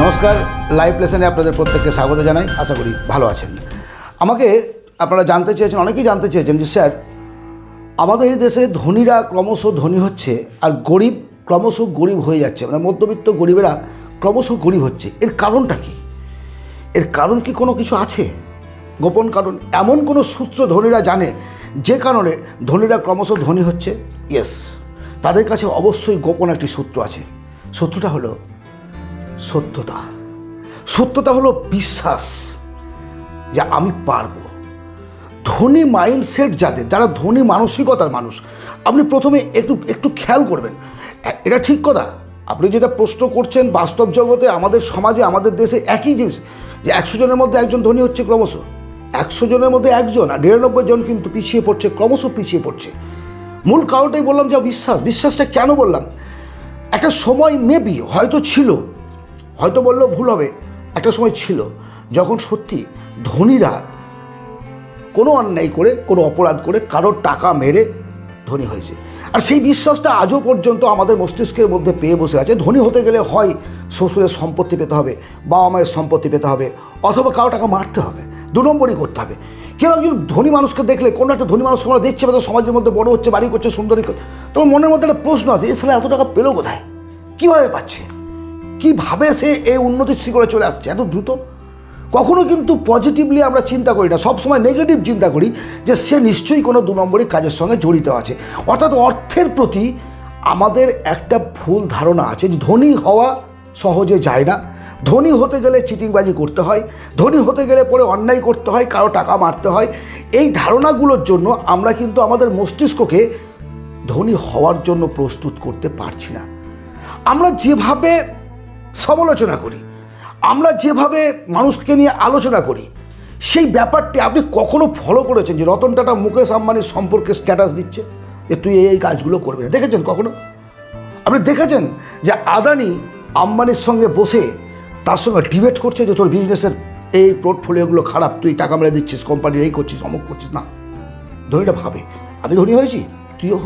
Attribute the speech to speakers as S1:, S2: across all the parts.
S1: নমস্কার লাইভ লেসনে আপনাদের প্রত্যেককে স্বাগত জানাই, আশা করি ভালো আছেন। আমাকে আপনারা জানতে চেয়েছেন, অনেকেই জানতে চেয়েছেন যে, স্যার, আমাদের এই দেশে ধনীরা ক্রমশ ধনী হচ্ছে আর গরিব ক্রমশ গরিব হয়ে যাচ্ছে। মানে মধ্যবিত্ত গরিবেরা ক্রমশ গরিব হচ্ছে। এর কারণটা কি? এর কারণ কি কোনো কিছু আছে? গোপন কারণ, এমন কোনো সূত্র ধনীরা জানে যে কারণে ধনীরা ক্রমশ ধনী হচ্ছে? ইয়েস তাদের কাছে অবশ্যই গোপন একটি সূত্র আছে। সূত্রটা হলো সত্যতা। সত্যতা হলো বিশ্বাস যে আমি পারব। ধনী মাইন্ডসেট যাদের, যারা ধনী মানসিকতার মানুষ, আপনি প্রথমে একটু একটু খেয়াল করবেন। এটা ঠিক কথা। আপনি যেটা প্রশ্ন করছেন, বাস্তব জগতে আমাদের সমাজে, আমাদের দেশে একই জিনিস, যে একশো জনের মধ্যে একজন ধনী হচ্ছে ক্রমশ। একশো জনের মধ্যে একজন আর নিরানব্বই জন কিন্তু পিছিয়ে পড়ছে, ক্রমশ পিছিয়ে পড়ছে। মূল কারণটাই বললাম যে বিশ্বাস। বিশ্বাসটা কেন বললাম? একটা সময় মেবি হয়তো ছিল হয়তো বললেও ভুল হবে। একটা সময় ছিল যখন সত্যি ধনীরা কোনো অন্যায় করে, কোনো অপরাধ করে কারোর টাকা মেরে ধনী হয়েছে। আর সেই বিশ্বাসটা আজও পর্যন্ত আমাদের মস্তিষ্কের মধ্যে পেয়ে বসে আছে। ধনী হতে গেলে হয় শ্বশুরের সম্পত্তি পেতে হবে, বাবা মায়ের সম্পত্তি পেতে হবে, অথবা কারও টাকা মারতে হবে, দু নম্বরই করতে হবে। কেউ একজন ধনী মানুষকে দেখলে, কোনো একটা ধনী মানুষকে আমরা দেখছি হয়তো সমাজের মধ্যে বড় হচ্ছে, বাড়ি করছে, সুন্দরী তোমার মনের মধ্যে একটা প্রশ্ন আছে এছাড়া এত টাকা পেল কোথায়? কীভাবে পাচ্ছে? কীভাবে সে এই উন্নতির শিখরে চলে আসছে? এত দ্রুত? কখনো কিন্তু পজিটিভলি আমরা চিন্তা করি না। সবসময় নেগেটিভ চিন্তা করি যে সে নিশ্চয়ই কোনো দু নম্বরই কাজের সঙ্গে জড়িত আছে। অর্থাৎ অর্থের প্রতি আমাদের একটা ভুল ধারণা আছে যে ধনী হওয়া সহজে যায় না। ধনী হতে গেলে চিটিংবাজি করতে হয়, ধনী হতে গেলে পরে অন্যায় করতে হয়, কারও টাকা মারতে হয়। এই ধারণাগুলোর জন্য আমরা কিন্তু আমাদের মস্তিষ্ককে ধনী হওয়ার জন্য প্রস্তুত করতে পারছি না। আমরা যেভাবে সমালোচনা করি। আমরা যেভাবে মানুষকে নিয়ে আলোচনা করি, সেই ব্যাপারটি আপনি কখনো ফলো করেছেন যে রতন টাটা মুকেশ আম্বানির সম্পর্কে স্ট্যাটাস দিচ্ছে? যে তুই এই কাজগুলো করবি না। দেখেছেন কখনো? আপনি দেখেছেন যে আদানি আম্বানির সঙ্গে বসে তার সঙ্গে ডিবেট করছে যে তোর বিজনেসের এই পোর্টফোলিওগুলো খারাপ, তুই টাকা মেরে দিচ্ছিস কোম্পানির এই করছিস, অমুক করছিস। না ধনীটা ভাবে, আমি ধনী হয়েছি, তুইও।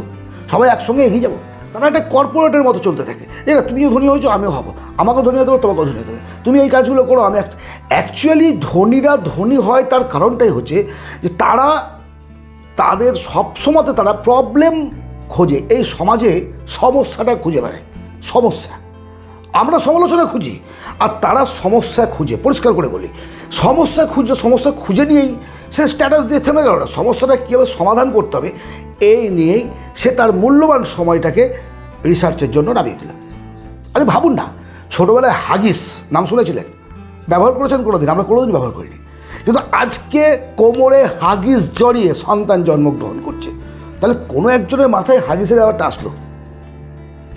S1: সবাই একসঙ্গে এগিয়ে যাব। তারা একটা কর্পোরেটের মতো চলতে থাকে। এরা তুমিও ধনী হয়েছো, আমিও হব। আমাকেও ধনী হতে তোমাকেও ধনী হতে তুমি এই কাজগুলো করো, আমি অ্যাকচুয়ালি ধনীরা ধনী হয় তার কারণটাই হচ্ছে যে তারা তাদের সবসময়তে তারা প্রবলেম খোঁজে। এই সমাজে সমস্যাটা খুঁজে বেড়ায়। সমস্যা। আমরা সমালোচনা খুঁজি, আর তারা সমস্যা খুঁজে। পরিষ্কার করে বলি, সমস্যা খুঁজে সমস্যা খুঁজে নিয়েই সে স্ট্যাটাস দিয়ে থেমে গেল না। সমস্যাটা কীভাবে সমাধান করতে হবে, এই নিয়েই সে তার মূল্যবান সময়টাকে রিসার্চের জন্য নামিয়ে দিল। আরে ভাবুন না, ছোটোবেলায় হাগিস নাম শুনেছিলেন? ব্যবহার করেছেন কোনোদিন? আমরা কোনোদিন ব্যবহার করিনি। কিন্তু আজকে কোমরে হাগিস জড়িয়ে সন্তান জন্মগ্রহণ করছে। তাহলে কোনো একজনের মাথায় হাগিসের ব্যাপারটা আসলো?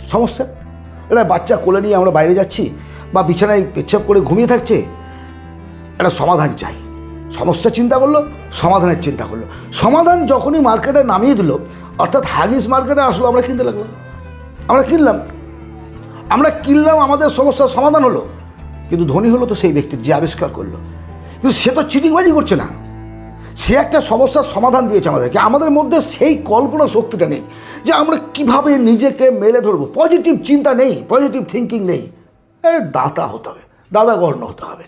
S1: সমস্যা? এটা বাচ্চা কোলে নিয়ে আমরা বাইরে যাচ্ছি, বা বিছানায় পেচ্ছাপ করে ঘুমিয়ে থাকছে, একটা সমাধান চাই। সমস্যা চিন্তা করল, সমাধানের চিন্তা করল। সমাধান যখনই মার্কেটে নামিয়ে দিল, অর্থাৎ হাগিস মার্কেটে আসলো, আমরা কিনতে লাগলাম। আমরা কিনলাম। আমরা কিনলাম, আমাদের সমস্যার সমাধান হলো। কিন্তু ধনী হলো তো সেই ব্যক্তির যে আবিষ্কার করল। কিন্তু সে তো চিটিংবাজি করছে না। সে একটা সমস্যার সমাধান দিয়েছে আমাদেরকে। আমাদের মধ্যে সেই কল্পনা শক্তিটা নেই যে আমরা কীভাবে নিজেকে মেলে ধরবো। পজিটিভ চিন্তা নেই পজিটিভ থিঙ্কিং নেই। আরে দাতা হতে হবে, দাদা গর্ণ হতে হবে।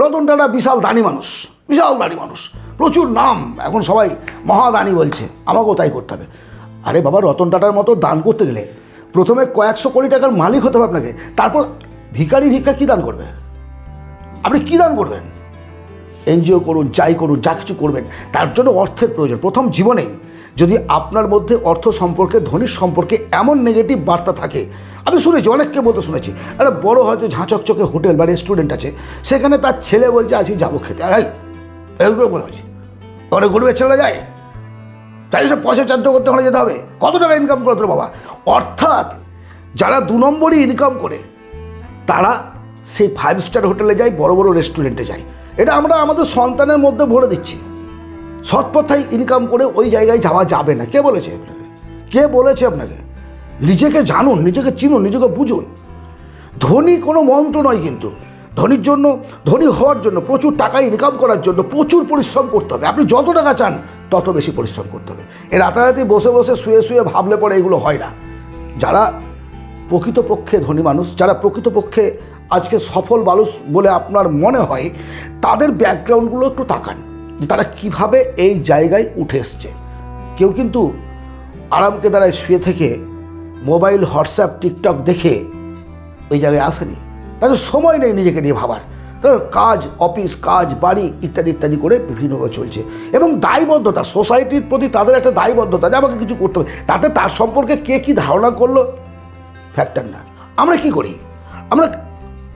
S1: রতন টাটা বিশাল দানি মানুষ, বিশাল দানি মানুষ। প্রচুর নাম, এখন সবাই মহাদানি বলছে, আমাকেও তাই করতে হবে। আরে বাবা, রতন টাটার মতো দান করতে গেলে প্রথমে কয়েকশো কোটি টাকার মালিক হতে হবে আপনাকে, তারপর ভিকারি ভিক্ষা কী দান করবে? আপনি কী দান করবেন? এনজিও করুন যাই করুন, যা কিছু করবেন, তার জন্য অর্থের প্রয়োজন। প্রথম জীবনেই যদি আপনার মধ্যে অর্থ সম্পর্কে, ধনির সম্পর্কে এমন নেগেটিভ বার্তা থাকে, আমি শুনেছি, অনেককে বলতে শুনেছি, একটা বড় হয়তো ঝাঁচকচকে হোটেল বা রেস্টুরেন্ট আছে, সেখানে তার ছেলে বলছে আজকে যাব খেতে। আই এগুলো বলে হয়েছে অনেক গরিবের ছেলে যায়। তাই সব পয়সা চাদ্য করতে হলে যেতে হবে। কত টাকা ইনকাম করে তোর বাবা? অর্থাৎ যারা দু নম্বরই ইনকাম করে, তারা সেই ফাইভ স্টার হোটেলে যায়, বড় বড় রেস্টুরেন্টে যায়। এটা আমরা আমাদের সন্তানের মধ্যে ভরে দিচ্ছি। সৎপথায় ইনকাম করে ওই জায়গায় যাওয়া যাবে না। কে বলেছে আপনাকে? কে বলেছে আপনাকে? নিজেকে জানুন, নিজেকে চিনুন, নিজেকে বুঝুন। ধনী কোনো মন্ত্র নয় কিন্তু। ধনীর জন্য, ধনী হওয়ার জন্য, প্রচুর টাকা ইনকাম করার জন্য প্রচুর পরিশ্রম করতে হবে। আপনি যত টাকা চান, তত বেশি পরিশ্রম করতে হবে। এ রাতারাতি বসে বসে, শুয়ে শুয়ে ভাবলে পরে এগুলো হয় না। যারা প্রকৃতপক্ষে ধনী মানুষ, যারা প্রকৃতপক্ষে আজকে সফল মানুষ বলে আপনার মনে হয়, তাদের ব্যাকগ্রাউন্ডগুলো একটু তাকান, যে তারা কীভাবে এই জায়গায় উঠে এসছে। কেউ কিন্তু আরামকে দ্বারায় শুয়ে থেকে মোবাইল, হোয়াটসঅ্যাপ, টিকটক দেখে ওই জায়গায় আসেনি। তাদের সময় নেই নিজেকে নিয়ে ভাবার। তাদের কাজ, অফিস, কাজ, বাড়ি ইত্যাদি ইত্যাদি করে বিভিন্নভাবে চলছে। এবং দায়বদ্ধতা, সোসাইটির প্রতি তাদের একটা দায়বদ্ধতা যে আমাকে কিছু করতে হবে। তাতে তার সম্পর্কে কে কী ধারণা করল? ফ্যাক্টর না। আমরা কি করি? আমরা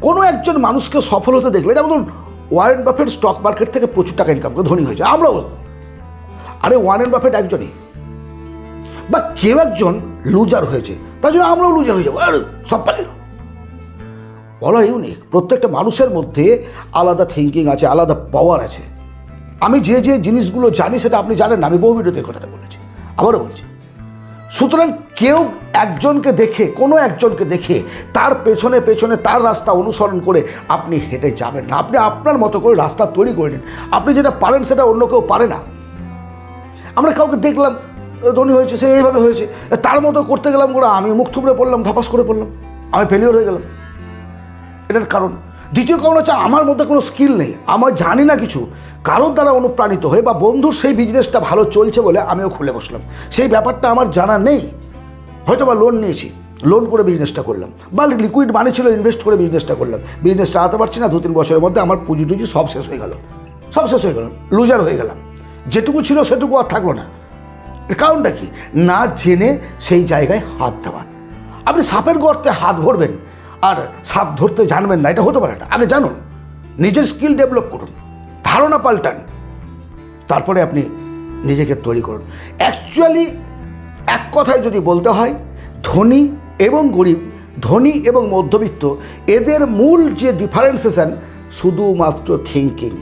S1: কোনো একজন মানুষকে সফল হতে দেখলে, যেমন ধরুন ওয়ারেন বাফেট স্টক মার্কেট থেকে প্রচুর টাকা ইনকাম করে, ধনী হয়েছে, আমরাও। আরে ওয়ারেন বাফেট একজনই। বা কেউ একজন লুজার হয়েছে, তার জন্য আমরাও লুজার হয়ে যাব। আর সব পারে বলার ইউনিক প্রত্যেকটা মানুষের মধ্যে আলাদা থিঙ্কিং আছে, আলাদা পাওয়ার আছে। আমি যে যে জিনিসগুলো জানি সেটা আপনি জানেন না, আমি বহু ভিডিওতে কথাটা বলেছি। আবারও বলছি। সুতরাং কেউ একজনকে দেখে, কোনো একজনকে দেখে, তার পেছনে পেছনে তার রাস্তা অনুসরণ করে আপনি হেঁটে যাবেন না। আপনি আপনার মতো করে রাস্তা তৈরি করে নিন। আপনি যেটা পারেন সেটা অন্য কেউ পারে না। আমরা কাউকে দেখলাম ধনী হয়েছে, সে এইভাবে হয়েছে তার মতো করতে গেলাম করে আমি মুখ থুবড়ে পড়লাম, ধপাস করে পড়লাম, আমি ফেলিওর হয়ে গেলাম। এটার কারণ দ্বিতীয় কারণ হচ্ছে, আমার মধ্যে কোনো স্কিল নেই, আমার জানি না কিছু। কারোর দ্বারা অনুপ্রাণিত হয়ে বা বন্ধুর সেই বিজনেসটা ভালো চলছে বলে আমিও খুলে বসলাম। সেই ব্যাপারটা আমার জানা নেই। হয়তো বা লোন নিয়েছি লোন করে বিজনেসটা করলাম বা লিকুইড মানি ছিল ইনভেস্ট করে বিজনেসটা করলাম। বিজনেস চালাতে পারছি না দু তিন বছরের মধ্যে আমার পুঁজি টুজি সব শেষ হয়ে গেল। সব শেষ হয়ে গেল লুজার হয়ে গেলাম। যেটুকু ছিল সেটুকু আর থাকল না। কারণটা কি? না জেনে সেই জায়গায় হাত দেওয়া। আপনি সাপের গর্তে হাত ভরবেন আর সাপ ধরতে জানবেন না, এটা হতে পারে না। আগে জানুন, নিজের স্কিল ডেভেলপ করুন, ধারণা পাল্টান, তারপরে আপনি নিজেকে তৈরি করুন। অ্যাকচুয়ালি এক কথায় যদি বলতে হয়, ধনী এবং গরিব, ধনী এবং মধ্যবিত্ত, এদের মূল যে ডিফারেন্সেশন শুধুমাত্র থিঙ্কিং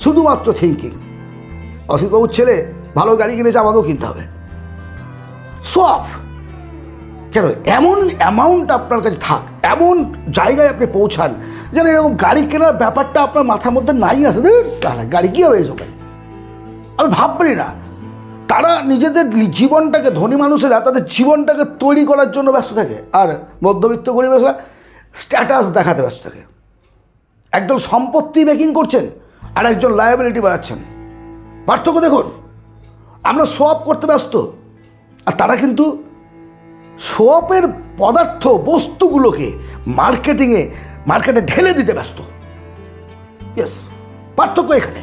S1: শুধুমাত্র থিঙ্কিং অসিতবাবুর ছেলে ভালো গাড়ি কিনেছে, আমাকেও কিনতে হবে। সফ কেন? এমন অ্যামাউন্ট আপনার কাছে থাক এমন জায়গায় আপনি পৌঁছান যেন এরকম গাড়ি কেনার ব্যাপারটা আপনার মাথার মধ্যে নাই ধুর, সালা গাড়ি কী হবে এসব আমি ভাববেনই না। তারা নিজেদের জীবনটাকে ধনী মানুষেরা তাদের জীবনটাকে তৈরি করার জন্য ব্যস্ত থাকে। আর মধ্যবিত্ত গরিবেরা স্ট্যাটাস দেখাতে ব্যস্ত থাকে। একদম সম্পত্তি মেকিং করছেন আর একজন লায়াবিলিটি বাড়াচ্ছেন পার্থক্য দেখুন আমরা সোয়াপ করতে ব্যস্ত আর তারা কিন্তু সোয়াপের পদার্থ বস্তুগুলোকে মার্কেটিংয়ে, মার্কেটে ঢেলে দিতে ব্যস্ত। ইয়েস পার্থক্য এখানে।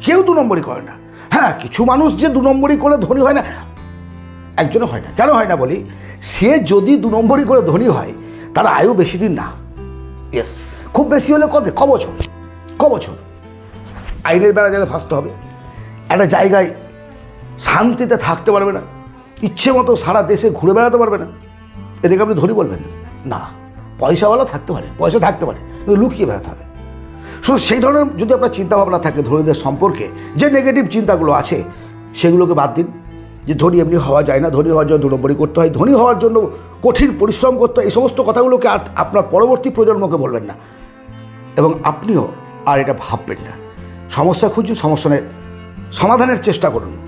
S1: কেউ দু নম্বরই করে না। হ্যাঁ কিছু মানুষ যে দু নম্বরই করে ধনী হয় না, একজনও হয় না। কেন হয় না বলি? সে যদি দু নম্বরই করে ধনী হয়, তার আয়ু বেশি দিন না। ইয়েস খুব বেশি হলে কত ক বছর? ক বছর? আইনের বেড়া জায়গায় ফাঁসতে হবে। একটা জায়গায় শান্তিতে থাকতে পারবে না। ইচ্ছে মতো সারা দেশে ঘুরে বেড়াতে পারবে না। এটাকে আপনি ধনী বলবেন না। পয়সাওয়ালা থাকতে পারে, পয়সা থাকতে পারে, কিন্তু লুকিয়ে বেড়াতে হবে। শুধু সেই ধরনের যদি আপনার চিন্তাভাবনা থাকে ধনীদের সম্পর্কে, যে নেগেটিভ চিন্তাগুলো আছে, সেগুলোকে বাদ দিন। যে ধনী এমনি হওয়া যায় না, ধনী হওয়ার জন্য দু নম্বরই করতে হয়। ধনী হওয়ার জন্য কঠিন পরিশ্রম করতে হয়, এই সমস্ত কথাগুলোকে আর আপনার পরবর্তী প্রজন্মকে বলবেন না। এবং আপনিও আর এটা ভাববেন না। সমস্যা খুঁজুন সমস্যার সমাধানের চেষ্টা করুন।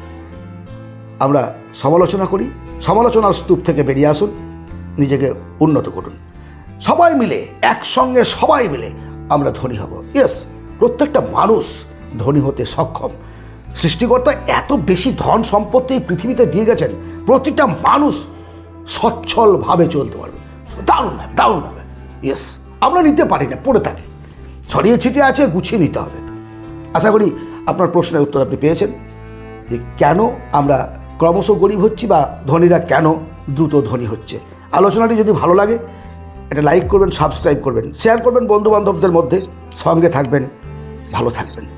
S1: আমরা সমালোচনা করি, সমালোচনার স্তূপ থেকে বেরিয়ে আসুন, নিজেকে উন্নত করুন। সবাই মিলে, একসঙ্গে সবাই মিলে আমরা ধনী হব। ইয়েস প্রত্যেকটা মানুষ ধনী হতে সক্ষম। সৃষ্টিকর্তা এত বেশি ধন সম্পত্তি এই পৃথিবীতে দিয়ে গেছেন, প্রতিটা মানুষ সচ্ছলভাবে চলতে পারবে। দারুণভাবে দারুণভাবে ইয়েস আমরা নিতে পারি না, পড়ে থাকি। ছড়িয়ে ছিটিয়ে আছে, গুছিয়ে নিতে হবে। আশা করি আপনার প্রশ্নের উত্তর আপনি পেয়েছেন যে কেন আমরা ক্রমশ গরিব হচ্ছি বা ধনীরা কেন দ্রুত ধনী হচ্ছে? আলোচনাটি যদি ভালো লাগে, এটা লাইক করবেন সাবস্ক্রাইব করবেন শেয়ার করবেন বন্ধুবান্ধবদের মধ্যে, সঙ্গে থাকবেন, ভালো থাকবেন।